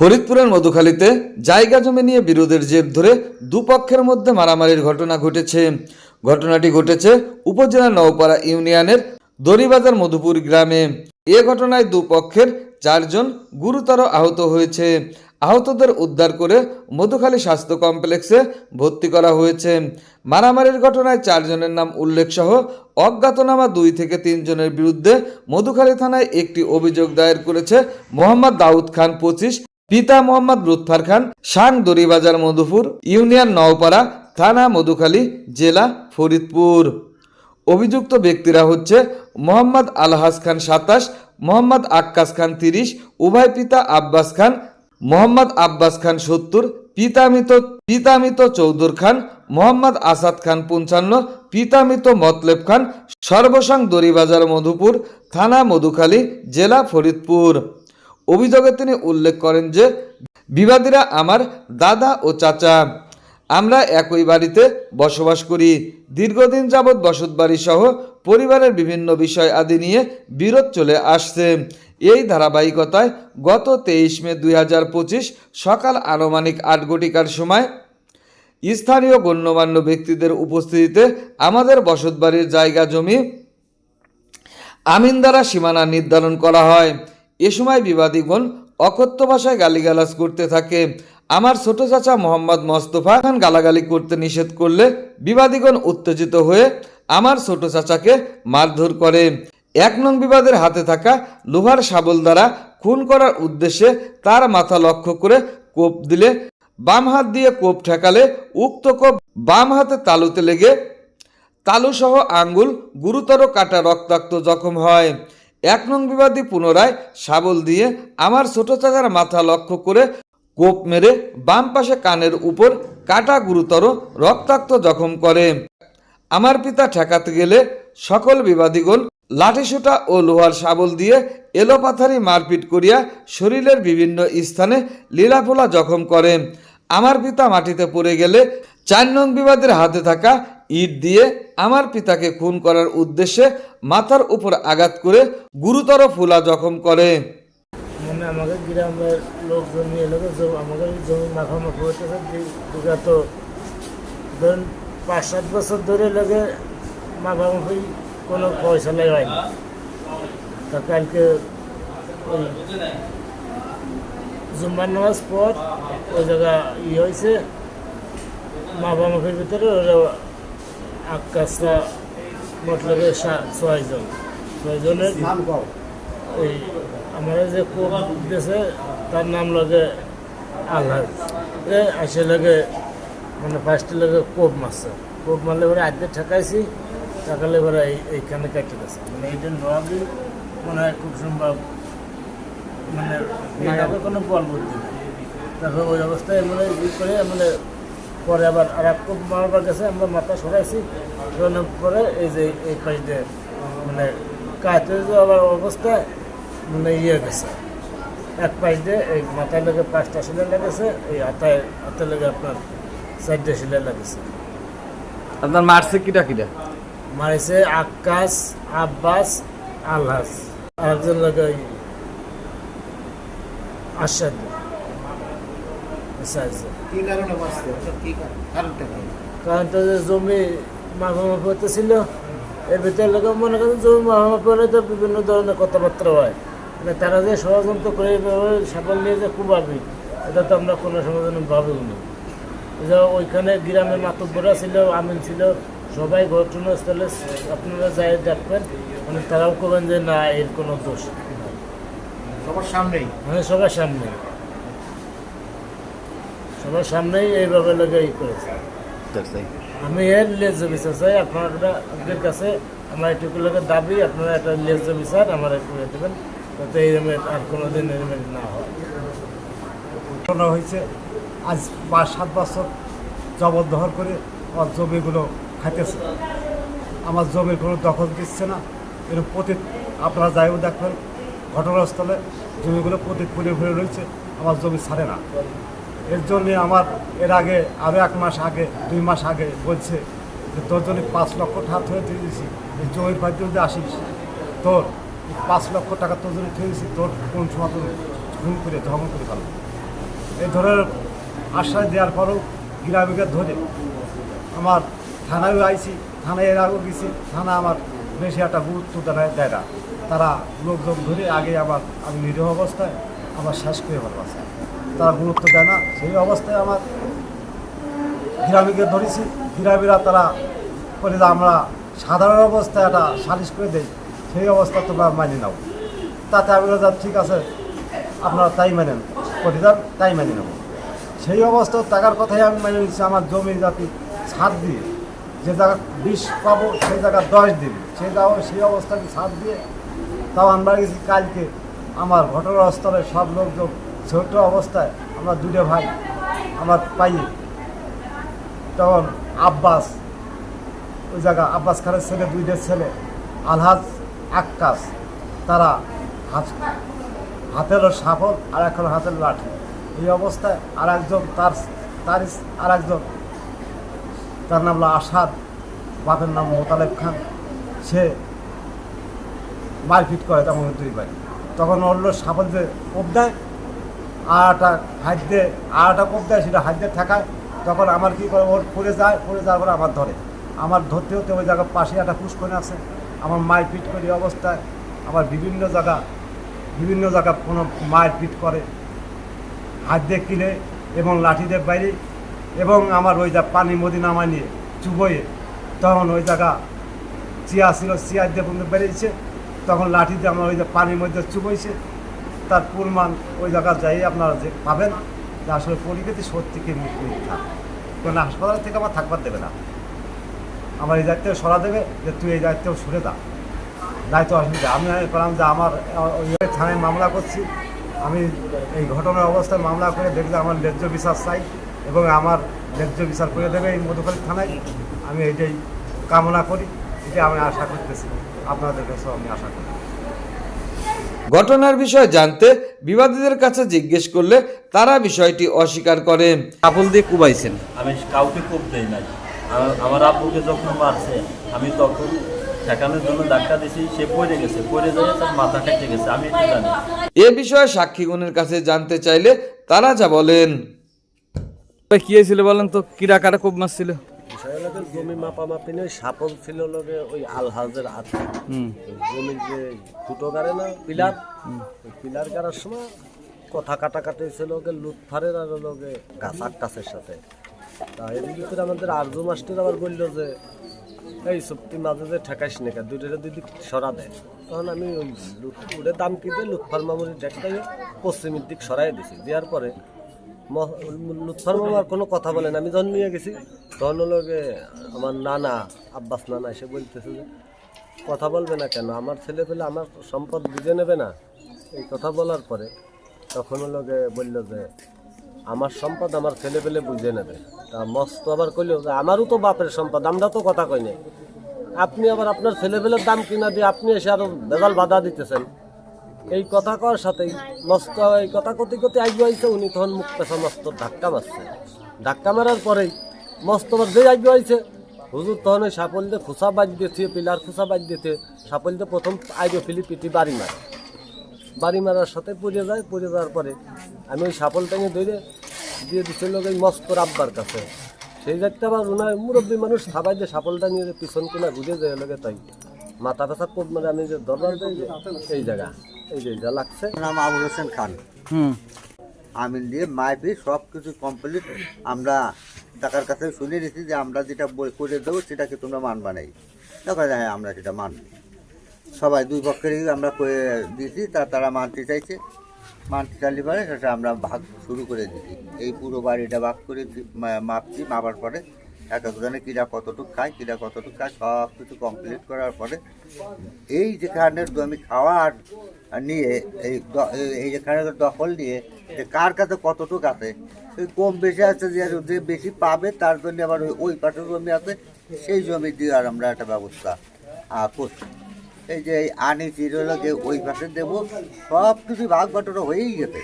ফরিদপুরের মধুখালীতে জায়গা জমি নিয়ে বিরোধের জের ধরে দুপক্ষের মধ্যে মারামারির ঘটনা ঘটেছে। ঘটনাটি ঘটেছে উপজেলার নওপাড়া ইউনিয়নের দড়িবাজার মধুপুর গ্রামে। এ ঘটনায় দুপক্ষের চারজন গুরুতর আহত হয়েছে। আহতদের উদ্ধার করে মধুখালী স্বাস্থ্য কমপ্লেক্সে ভর্তি করা হয়েছে। মারামারির ঘটনায় চারজনের নাম উল্লেখ সহ অজ্ঞাতনামা দুই থেকে তিনজনের বিরুদ্ধে মধুখালী থানায় একটি অভিযোগ দায়ের করেছে মোহাম্মদ দাউদ খান পঁচিশ পিতা মোহাম্মদ লুৎফার খান, সাং দড়িবাজার মধুপুর, ইউনিয়ন নওপাড়া, থানা মধুখালী, জেলা ফরিদপুর। অভিযুক্ত ব্যক্তিরা হচ্ছে মোহাম্মদ আলহাস খান সাতাশ, মোহাম্মদ আক্কাস খান তিরিশ, উভয় পিতা আব্বাস খান, মোহাম্মদ আব্বাস খান সত্তর পিতামিত পিতামিত চৌধুর খান, মোহাম্মদ আসাদ খান পঞ্চান্ন পিতামিত মতলেব খান, সর্বসাং দড়িবাজার মধুপুর, থানা মধুখালী, জেলা ফরিদপুর। অভিযোগে তিনি উল্লেখ করেন যে, বিবাদীরা আমার দাদা ও চাচা। আমরা একই বাড়িতে বসবাস করি। দীর্ঘদিন যাবৎ বসতবাড়ি সহ পরিবারের বিভিন্ন বিষয় আদি নিয়ে বিরোধ চলে আসছে। এই ধারাবাহিকতায় গত তেইশ মে দুই হাজার পঁচিশ সকাল আনুমানিক আট ঘটিকার সময় স্থানীয় গণ্যমান্য ব্যক্তিদের উপস্থিতিতে আমাদের বসতবাড়ির জায়গা জমি আমিন দ্বারা সীমানা নির্ধারণ করা হয়। এ সময় বিবাদীগণ অকথ্য ভাষায় গালিগালাজ করতে থাকে। আমার ছোট চাচা মোহাম্মদ মোস্তফা খান গালাগালি করতে নিষেধ করলে বিবাদীগণ উত্তেজিত হয়ে আমার ছোট চাচাকে মারধর করে। এক নং বিবাদের হাতে থাকা লোহার শাবল দ্বারা খুন করার উদ্দেশ্যে তার মাথা লক্ষ্য করে কোপ দিলে, বাম হাত দিয়ে কোপ ঠেকালে উক্ত কোপ বাম হাতে তালুতে লেগে তালুসহ আঙ্গুল গুরুতর কাটা রক্তাক্ত জখম হয়। এক নং বিবাদী পুনরায় শাবল দিয়ে আমার ছোট চাচার মাথা লক্ষ্য করে কোপ মেরে বাম পাশে কানের উপর কাটা গুরুতর রক্তাক্ত জখম করে। আমার পিতা ঠেকাতে গেলে সকল বিবাদীগণ লাঠিসোঁটা ও লোহার শাবল দিয়ে এলোপাথারি মারপিট করিয়া শরীরের বিভিন্ন স্থানে লীলাফোলা জখম করে। আমার পিতা মাটিতে পড়ে গেলে চার নং বিবাদের হাতে থাকা ইট দিয়ে আমার পিতাকে খুন করার উদ্দেশ্যে মাথার উপর আঘাত করে গুরুতর ফুলা জখম করে। মানে আমাদের গ্রামের লোকজন নিয়ে এলো আমাদের জমি মাখামাখি হইতেছে বি- বিগত ধরুন পাঁচ সাত বছর ধরে লাগে মাখামাখি কোনো পয়সা হয় না তা কালকে ওই জুম্মার নামাজ পর ওই জায়গা ই হয়েছে মাখামাখির ভিতরে ওরা আকাশরা মতলবে ছয়জন। ছয়জনের ওই আমরা যে কোপ দিতেছে তার নাম লাগে আল্লাহ আসে লাগে মানে ফার্স্টে লাগে কোপ মারছে কোপ মারলে এবারে আজকে ঠেকাইছি ঠেকালে এবারে এইখানে কেটে গেছে মানে এইটা নোয়াবি মনে হয় খুব সম্ভব মানে কোনো বল বুদ্ধি নেই। তারপর ওই অবস্থায় মানে ই করে মানে পরে আবার আর এক মারবার গেছে আমরা মাথা সরাইছি সরানোর পরে এই যে এই পাশ দিয়ে মানে কাতে আবার অবস্থায় মানে ইয়ে গেছে। এক পাশ দিয়ে এই মাথায় লেগে পাঁচটা শিলে লেগেছে এই হাতায় হাতে লেগে আপনার চারটে শিলে লেগেছে। আপনার মারছে কিটা কিটা? মারিছে আকাশ আব্বাস আলহাস। আরেকজন লাগে আশাদ। কি কারণে কি কারণ? কারণটা কি? কারণ তো যে জমি মাফামাফি হতেছিল এর ভিতরে লোক মনে করেন জমি মাফামাফি হলে তো বিভিন্ন ধরনের কথাবার্তা হয়। মানে তারা যে ষড়যন্ত্র করে এইভাবে নিয়ে যে কুবাবি এটা তো আমরা কোনো সময় যেন ভাবিও নি যে ওইখানে গ্রামে মাতব্বরা ছিল আমিন ছিল সবাই ঘটনাস্থলে আপনারা যাই দেখবেন মানে তারাও করবেন যে না এর কোনো দোষ। সবার সামনেই? মানে সবার সামনে সবার সামনেই এইভাবে লেগে ই করেছে আমি এর লেজ বিচার চাই আপনারা আপনাদের কাছে আমার এটুকু লোকের দাবি আপনারা একটা লেজ বিচার আমার করে দেবেন যাতে এই আর কোনো দিন এরকম না হয়। ঘটনা হয়েছে আজ পাঁচ সাত বছর জবরদখল করে আমার জমিগুলো খাইতেছে। আমার জমির কোনো দখল দিচ্ছে না। এর প্রতি আপনারা যাইও দেখবেন ঘটনাস্থলে জমিগুলো প্রতি ফুলে ফুলে রয়েছে আমার জমি ছাড়ে না। এর জন্যে আমার এর আগে আরও এক মাস আগে, দুই মাস আগে বলছে যে তোর জন্য পাঁচ লক্ষ টাকা ধরে দিয়ে দিয়েছি জমির বাড়িতে যদি আসিস, তোর পাঁচ লক্ষ টাকা তোর জন্য থয়ে তোর কোন সময় তোর খুন করে ধর্ম করে পারব এই ধরনের আশ্বাস দেওয়ার পরেও গ্রামীকে ধরে আমার থানায়ও আইছি, থানায় এর আগেও গেছি, থানা আমার বেশি একটা গুরুত্ব দেয় দেয় না। তারা লোকজন ধরে আগে আমার আমি নিরীহ অবস্থায় আমার শেষ করে ফেলবাছে তারা গুরুত্ব দেয় না। সেই অবস্থায় আমার গ্রামীকে ধরেছি। গ্রামীরা তারা করে আমরা সাধারণ অবস্থায় একটা সালিশ করে দেই। সেই অবস্থা তোমরা মানি নাও। তাতে আমি যা ঠিক আছে, আপনারা তাই মেনেন। প্রতিদান তাই মেনে নেব সেই অবস্থা টাকার কথাই আমি মেনে নিচ্ছি আমার জমি জাতি ছাদ দিয়ে যে জায়গা বিষ পাবো, সেই জায়গা দশ দিন। সেই জায়গা সেই অবস্থাকে ছাদ দিয়ে তাও আমরা গেছি। কালকে আমার ঘটনাস্থলে সব লোকজন ছোট অবস্থায় আমরা দুটো ভাই, আমার পাই তখন আব্বাস, ওই জায়গা আব্বাস খানের ছেলে, দুইটা ছেলে, আলহাজ, আক্কাস, তারা হাত, হাতের সাফল আর এখন হাতের লাঠি। এই অবস্থায় আর একজন তার তার আর একজন তার নাম হলো আসাদ বাপের নাম মোতালেব খান। সে মারপিট করে তখন দুই ভাই। তখন অন্য সাফল যে দেয় আটা হাত দিয়ে আটা কোপ দেয়, সেটা হাত দিয়ে ঠেকায় তখন আমার কি করে, ওর পড়ে যায় পড়ে যাওয়ার পরে আমার ধরে। আমার ধরতে হতে ওই জায়গার পাশে একটা পুষ্করণ আছে। আমার মায়ের পিট করি অবস্থায়। আমার বিভিন্ন জায়গা বিভিন্ন জায়গা কোনো মায়ের পিট করে। হাত দিয়ে কিনে এবং লাঠি দিয়ে বাইরে। এবং আমার ওই যা পানি মদি নামা নিয়ে চুবয়ে, তখন ওই জায়গা চিয়া ছিল, চিয়া দিয়ে বন্ধু বেরিয়েছে তখন লাঠি দিয়ে আমার ওই যে পানির মধ্যে চুবইছে তার পুরমান ওই জায়গা যাই আপনারা যে পাবেন, যে আসলে পরিস্থিতি সত্যি কি মিথ্যা। কারণ হাসপাতাল থেকে আমার থাকবার দেবে না। আমার এই দায়িত্ব সরা দেবে যে তুই এই দায়িত্ব সরে দা দায়িত্ব অসুবিধা আমি বললাম যে আমার, ওই থানায় মামলা করছি। আমি এই ঘটনার অবস্থায় মামলা করে দেখলে আমার ন্যায্য বিচার চাই এবং আমার ন্যায্য বিচার করে দেবে এই মধুখালী থানায়। আমি এইটাই কামনা করি। এটা আমি আশা করতেছি। আপনাদের কাছেও আমি আশা করি। ঘটনার বিষয়ে জানতে বিবাদীদের কাছে জিজ্ঞেস করলে তারা বিষয়টি অস্বীকার করে। কাপল দিয়ে কুবাইছেন। আমি কাউকে কোপ দেই নাই। আমার- আমার আব্বুকে যখন মারছে আমি তখন ঠেকানোর জন্য ধাক্কা দিছি সে পড়ে গেছে। পড়ে যায় তার মাথা কেটে গেছে। আমি এটা জানি? এ বিষয়ে সাক্ষীগণের কাছে জানতে চাইলে তারা যা বলেন। কি হয়েছিল বলেন তো? কিরা কারা খুব মারছিল? বিষয় হলো যে জমি মাপামাপি নিয়ে সাপল ছিল লগে ওই আলহাজের হাতে জমির যে ফুটো গাড়ে না পিলার পিলার গাড়ার সময় কথা কাটাকাটি ছিল ওকে লুৎফারের আর লগে গাছ আকাশের সাথে। তা এর ভিতরে আমাদের আর্য মাস্টার আবার বলল যে এই সত্যি মাঝে যে ঠেকাইস নাকি দুই দিক সরা দেয় তখন আমি ওই উড়ে দাম কি দিয়ে লুৎফার মামুরির ডেকটাই পশ্চিমের দিক সরাই দিছি। দেওয়ার পরে লুৎফার মামার কোনো কথা বলেন, আমি যখন নিয়ে গেছি। তখন হলো আমার নানা, আব্বাস নানা এসে বলতেছে যে, কথা বলবে না কেন? আমার ছেলে পেলে আমার সম্পদ বুঝে নেবে না। এই কথা বলার পরে তখন হলো বলল যে, আমার সম্পদ আমার ছেলে পেলে বুঝে নেবে। তা মস্ত আবার কইলো যে, আমারও তো বাপের সম্পদ, আমরা তো কথা কই নাই। আপনি আবার আপনার ছেলেপেলের দাম কিনা দিয়ে আপনি এসে আরও বেজাল বাধা দিতেছেন। এই কথা কর সাথেই মস্ত এই কথা কতি কতি আগে আইছে, উনি তখন মুখ পেছা মস্ত ধাক্কা মারছে। ধাক্কা মারার পরেই মস্ত আবার যে আগে আইছে, হুজুর তখন ওই সাপল দিয়ে খোসা বাদ দিয়েছে পিলার খোসা বাদ দিয়েছে সাপল দিয়ে প্রথম আইবে ফিলি পিটি বাড়ি মারে। বাড়ি মারার সাথে পড়ে যায় পড়ে যাওয়ার পরে আমি ওই সাপলটাকে ধরে দিয়ে দিছিল ওই মস্তর আব্বার কাছে। সেই যাতে আবার ওনার মুরব্বী মানুষ থাবাই যে সাপলটা নিয়ে পিছন কিনা ঘুরে যায় লোকে তাই। মাথা ব্যথা কোপ মানে আমি যে দরবার এই জায়গা এই যে যা লাগছে। নাম আবুল হোসেন খান। হুম। আমিন দিয়ে মাইপি সব কিছু কমপ্লিট আমরা টাকার কাছে শুনে নিয়েছি যে আমরা যেটা বই করে দেবো সেটাকে তোমরা মানবা নাই? তখন হ্যাঁ আমরা সেটা মানব সবাই দুই পক্ষেরই আমরা করে দিয়েছি তা তারা মানতে চাইছে। মানতে চাইলে পরে সেটা আমরা ভাগ শুরু করে দিচ্ছি এই পুরো বাড়িটা ভাগ করে মাপছি মাপার পরে এক একজনে কীরা কতটুকু খায় কিরা কতটুকু খায়, সব কিছু কমপ্লিট করার পরে এই যেখানের জমি খাওয়ার নিয়ে, এই এই- যেখানে দখল নিয়ে যে কার কাছে কতটুকু আছে ওই কম বেশি আছে যে যে বেশি পাবে তার জন্য আবার ওই পাশে জমি আছে, সেই জমি দিয়ে আর আমরা একটা ব্যবস্থা করছি। এই যে এই আনি চিরলো যে ওই পাশে দেবো, সব কিছু ভাগ বাটোটা হয়েই গেছে।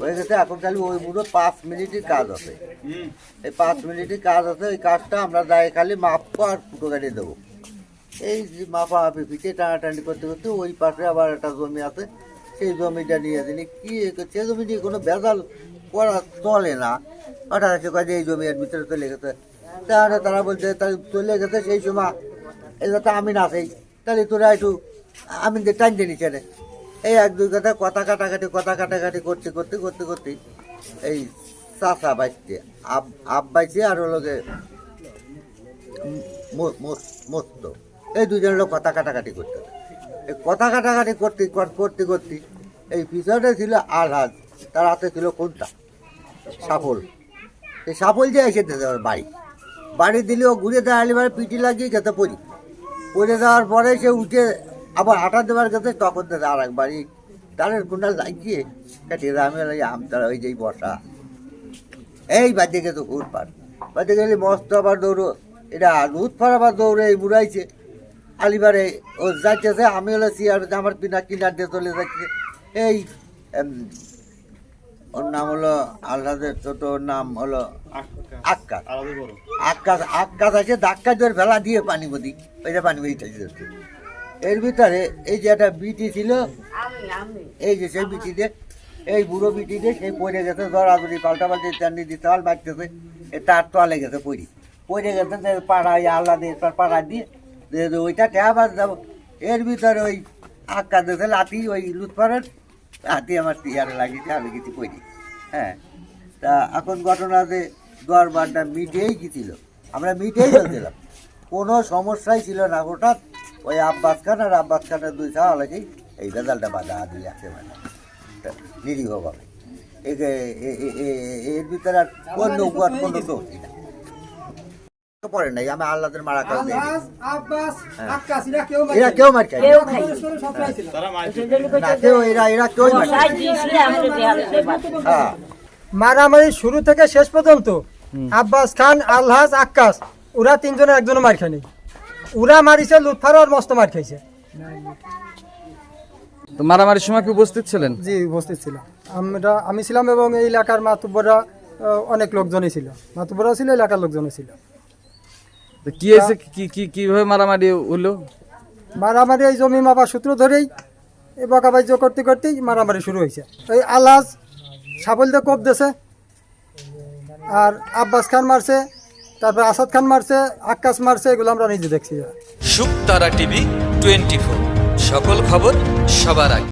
হয়ে গেছে, এখন খালি ওই পুরো পাঁচ মিনিটের কাজ আছে। এই পাঁচ মিনিটের কাজ আছে ওই কাজটা আমরা যাই খালি মাপবো আর ফুটো গাড়ি দেবো। এই মাপা মাপি পিঠে টানাটানি করতে করতে ওই পাশে আবার একটা জমি আছে। সেই জমিটা নিয়ে দিলে কি সে জমি নিয়ে কোনো ভেজাল করা চলে না। হঠাৎ এসে কাজে এই জমি এর ভিতরে চলে গেছে। তাহলে তারা বলছে তাহলে চলে গেছে সেই সময়। এগুলো তো আমি না সেই তাহলে তোরা একটু, আমি টানতে নিচে রে এই এক, দুই কথা কথা কাটাকাটি কথা কাটাকাটি করতে করতে করতে করতে, এই চাষা বাইছে, আব আব বাইছে আর হলোকে মস্ত। এই দুজন লোক কথা কাটাকাটি করতে এই কথা কাটাকাটি করতে, কর- করতে করতে, এই পিছনে ছিল আলহাজ, তার হাতে ছিল কোনটা? সাফল। এই সাফল যে এসে দিতে বাড়ি। বাড়ি দিলে ও ঘুরে দাঁড়ালে এবার পিটি লাগিয়ে খেতে পড়ি পড়ে দেওয়ার পরে সে উঠে আবার হাঁটা দেওয়ার গেছে তখন তো আর এক বাড়ি। তারের কুন্ডাল লাগিয়ে কাটিয়ে। আমি বলি আমতারা, ওই যেই বসা। এই বাদ দিকে তো ঘুর পার বাদ গেলে মস্ত আবার দৌড়ো, এটা ফার আবার দৌড়ে এই বুড়াইছে। আলিবারে ও যাইতেছে, আমি হলো সিয়ার আমার পিনা কিনার দিয়ে চলে যাচ্ছে। এই ওর নাম হলো আল্লাদের ছোট ওর নাম হলো আক্কাস আক্কাস আক্কাস আছে ধাক্কা জোর ফেলা দিয়ে পানি বদি। ওই যে পানি বদি যাচ্ছে। এর ভিতরে এই যে একটা বিটি ছিল এই যে সেই বিটিতে এই বুড়ো বিটিতে সেই পড়ে গেছে দরাদরি পাল্টা পাল্টি চান্দি দিতে হল বাড়তেছে তার তলে গেছে পড়ি। পড়ে গেছে যে পাড়া ওই আল্লাহ দিয়ে তার পাড়া দিয়ে ওইটা ট্যাবার যাব এর ভিতরে ওই আক্কা দিয়েছে লাঠি ওই লুৎফারের হাতি আমার টিয়ারে লাগিয়েছে আমি কিছু করি হ্যাঁ তা এখন ঘটনা যে দরবারটা মিটেই গেছিল আমরা মিটেই চলছিলাম কোনো সমস্যাই ছিল না হঠাৎ ওই আব্বাস খান আর আব্বাস খানের দুই ছাওয়া লাগেই এই বেদালটা বাধা দিয়ে আছে মানে নিরীহভাবে এর ভিতরে আর কোনো উপর কোনো দোষ না পড়ে নাই আমি আল্লাদের মারা কাজ এরা কেউ মার খায় কেউ এরা এরা কেউ। হ্যাঁ। মারামারি শুরু থেকে শেষ পর্যন্ত আব্বাস খান আলহাজ আক্কাস ওরা তিনজনের একজনও মার খায়নি। ওরা মারিছে লুৎফার আর মস্ত মার খাইছে। তো মারামারির সময় কি উপস্থিত ছিলেন? জি উপস্থিত ছিলাম আমরা আমি ছিলাম এবং এই এলাকার মাতুব্বরা অনেক লোকজনই ছিল। মাতুব্বরা ছিল এলাকার লোকজনও ছিল। কি হয়েছে? কি কি কীভাবে মারামারি হলো? মারামারি এই জমি মাপার সূত্র ধরেই এই বকাবাজ্য করতে করতেই মারামারি শুরু হয়েছে। এই আলহাজ সাফল্য কোপ দিয়েছে আর আব্বাস খান মারছে তারপর আসাদ খান মারছে আক্কাস মারছে এগুলো আমরা নিজে দেখছি। Shuktara TV twenty four. সকল খবর সবার আগে।